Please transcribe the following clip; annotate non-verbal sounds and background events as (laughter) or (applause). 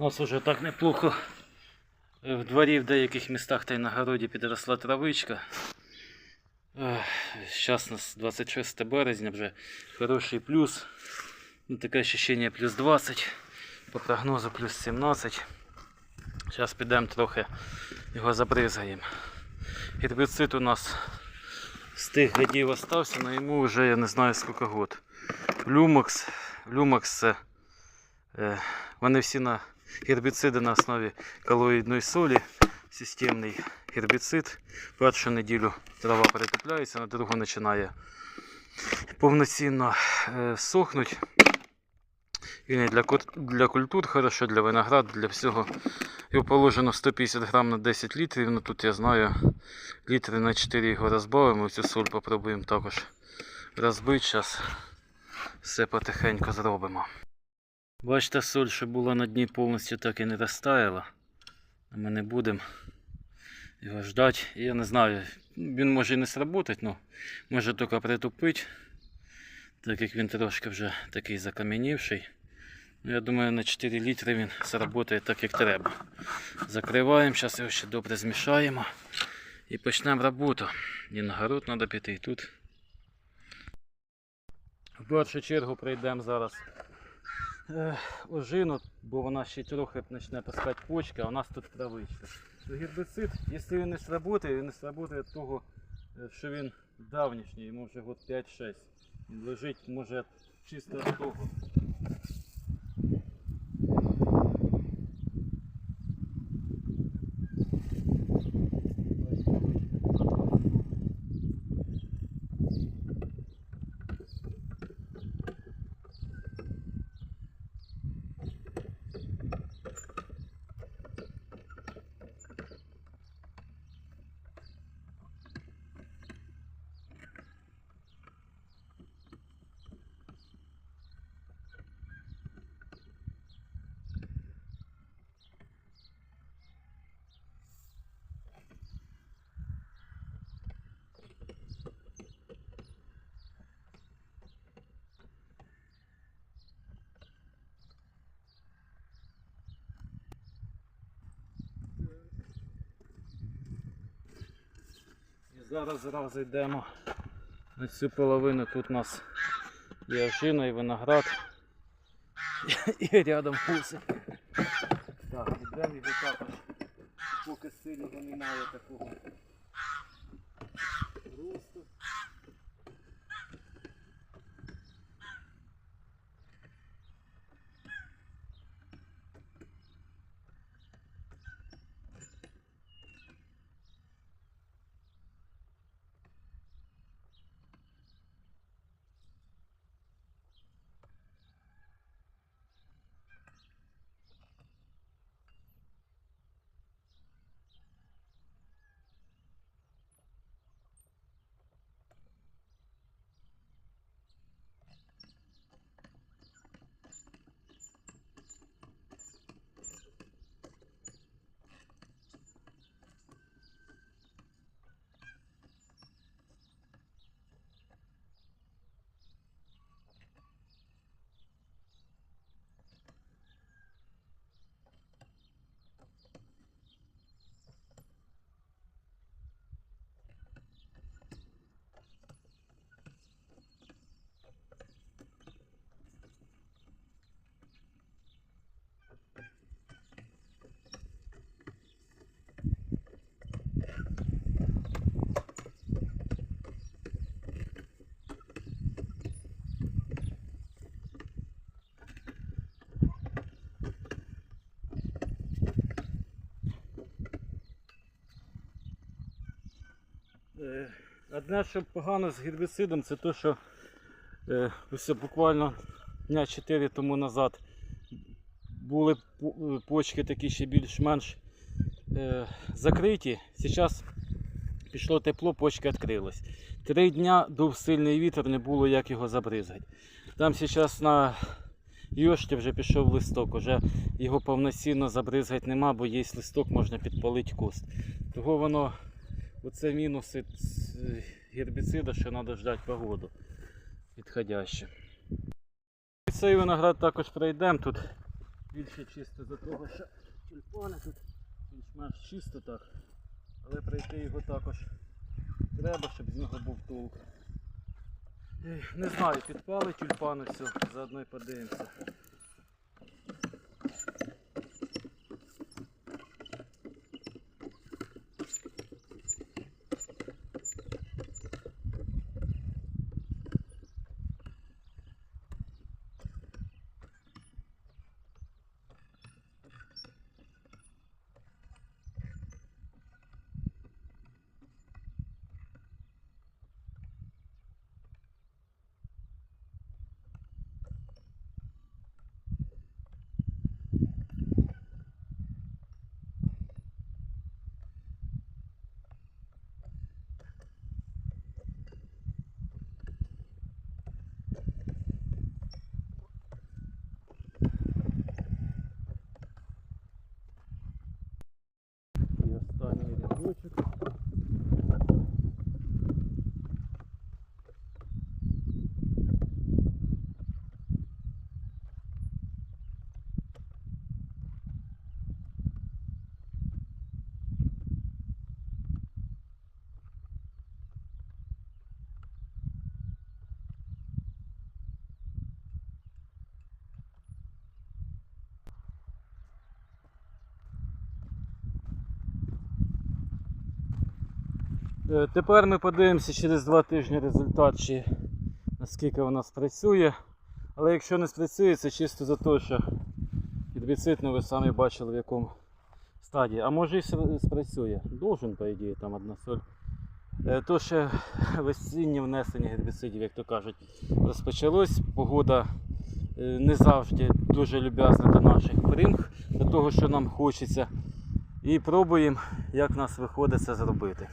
У нас уже так неплохо е, в дворі в деяких містах та й на городі підросла травичка. Зараз у нас 26 березня, вже хороший плюс. Ну, таке ощущення плюс 20, по прогнозу плюс 17. Зараз підемо трохи його забризгаємо. Гербіцид у нас з тих годів остався, але йому вже я не знаю скільки год. Люмакс. Люмакс це. Е, вони всі на гербіциди на основі колоїдної солі. Системний гербіцид. Першу неділю трава перетопляється, на другу починає повноцінно е, сохнуть. Він і для, культур хорошо, для виноград, для всього. Його положено 150 грам на 10 літрів. Ну тут я знаю, літри на 4 його розбавимо. Цю соль попробуємо також розбити. Зараз все потихеньку зробимо. Бачите, соль, що була на дні повністю так і не розтаяла. Ми не будемо його ждати. Я не знаю, він може і не сработать, але може тільки притупити, так як він трошки вже такий закам'янівший. Ну, я думаю, на 4 літри він сработає так, як треба. Закриваємо, зараз його ще добре змішаємо і почнемо роботу. І на город треба піти, і тут. В першу чергу прийдемо зараз ожину, бо вона ще трохи почне пускати почки, а у нас тут травичка. То Гербіцид, якщо він не сработає, він не сработає від того, е, що він давнішній, йому вже год 5-6. Він лежить, може, чисто від того. Зараз зразу йдемо на цю половину. Тут у нас є ожина і виноград. І рядом гуси. Так, йдемо і також. Поки сильного немає такого росту. Е, Одне, що погано з гербіцидом, це те, що е, ось буквально дня 4 тому назад були е, почки такі ще більш-менш е, закриті. Зараз пішло тепло, почки відкрились. Три дня дув сильний вітер, не було як його забризгати. Там зараз на Йошті вже пішов листок, вже його повноцінно забризгати нема, бо є листок, можна підпалити куст. Того воно Оце мінуси гербіцида, що треба ждати погоду підходящу. Цей виноград також пройдемо. Тут Більше чисто за того, що тюльпани тут більш-менш чисто так. Але пройти його також треба, щоб з нього був толк. Не знаю, підпали тюльпани все, заодно й подивимося. І останній Тепер ми подивимося через два тижні результат, чи наскільки вона спрацює. Але якщо не спрацює, це чисто за те, що гербіцид, ну ви самі бачили в якому стадії. А може і спрацює. Должен, по ідеї, там одна соль. Е, То ще (laughs) весіннє внесення гербіцидів, як то кажуть, розпочалось. Погода е, не завжди дуже люб'язна до наших примх, до того, що нам хочеться. І пробуємо, як нас виходить це зробити.